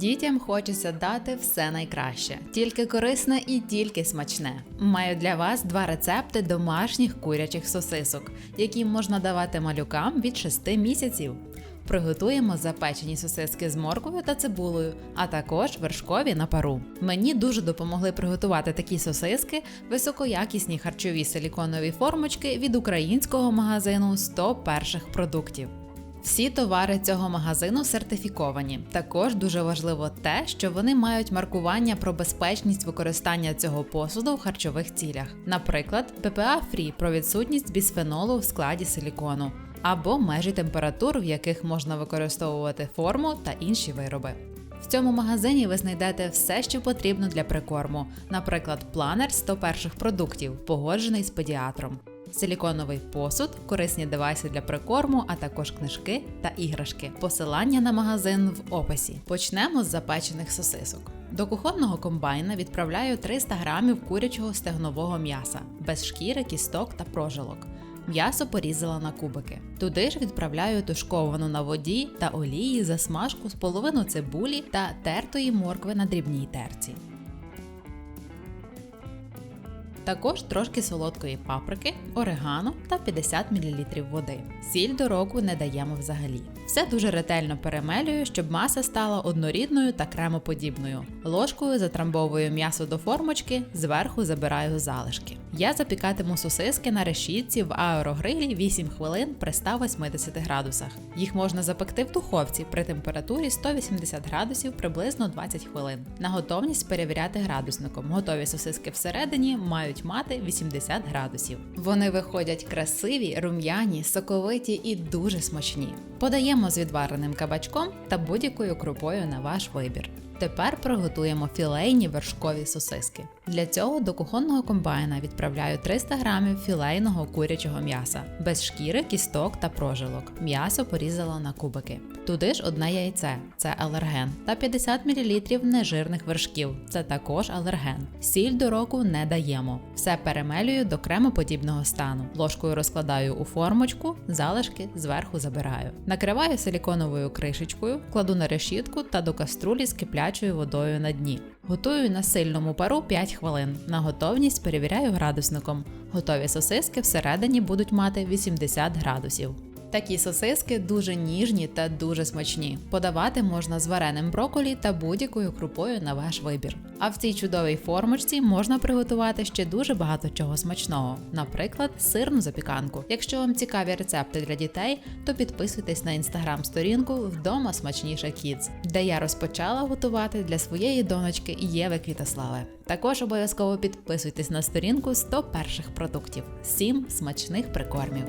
Дітям хочеться дати все найкраще, тільки корисне і тільки смачне. Маю для вас два рецепти домашніх курячих сосисок, які можна давати малюкам від 6 місяців. Приготуємо запечені сосиски з морквою та цибулею, а також вершкові на пару. Мені дуже допомогли приготувати такі сосиски високоякісні харчові силіконові формочки від українського магазину 100 перших продуктів. Всі товари цього магазину сертифіковані. Також дуже важливо те, що вони мають маркування про безпечність використання цього посуду в харчових цілях, наприклад, ППА Free про відсутність бісфенолу в складі силікону, або межі температур, в яких можна використовувати форму та інші вироби. В цьому магазині ви знайдете все, що потрібно для прикорму, наприклад, планер 100 перших продуктів, погоджений з педіатром, силіконовий посуд, корисні девайси для прикорму, а також книжки та іграшки. Посилання на магазин в описі. Почнемо з запечених сосисок. До кухонного комбайна відправляю 300 грамів курячого стегнового м'яса без шкіри, кісток та прожилок. М'ясо порізала на кубики. Туди ж відправляю тушковану на воді та олії засмажку з половину цибулі та тертої моркви на дрібній терці. Також трошки солодкої паприки, орегано та 50 мл води. Сіль до року не даємо взагалі. Все дуже ретельно перемелюю, щоб маса стала однорідною та кремоподібною. Ложкою затрамбовую м'ясо до формочки, зверху забираю залишки. Я запікатиму сосиски на решітці в аерогрилі 8 хвилин при 180 градусах. Їх можна запекти в духовці при температурі 180 градусів приблизно 20 хвилин. На готовність перевіряти градусником. Готові сосиски всередині мають мати 80 градусів. Вони виходять красиві, рум'яні, соковиті і дуже смачні. Подаємо з відвареним кабачком та будь-якою крупою на ваш вибір. Тепер приготуємо філейні вершкові сосиски. Для цього до кухонного комбайна відправляю 300 грамів філейного курячого м'яса, без шкіри, кісток та прожилок. М'ясо порізала на кубики. Туди ж одне яйце це алерген, та 50 мл нежирних вершків це також алерген. Сіль до року не даємо. Все перемелюю до кремоподібного стану. Ложкою розкладаю у формочку, залишки зверху забираю. Накриваю силіконовою кришечкою, кладу на решітку та до каструлі з киплячою водою на дні. Готую на сильному пару 5 хвилин. На готовність перевіряю градусником. Готові сосиски всередині будуть мати 80 градусів. Такі сосиски дуже ніжні та дуже смачні. Подавати можна з вареним броколі та будь-якою крупою на ваш вибір. А в цій чудовій формочці можна приготувати ще дуже багато чого смачного, наприклад, сирну запіканку. Якщо вам цікаві рецепти для дітей, то підписуйтесь на інстаграм-сторінку Вдома смачніше Kids, де я розпочала готувати для своєї донечки Єви Квітослави. Також обов'язково підписуйтесь на сторінку 100 перших продуктів. 7 смачних прикормів.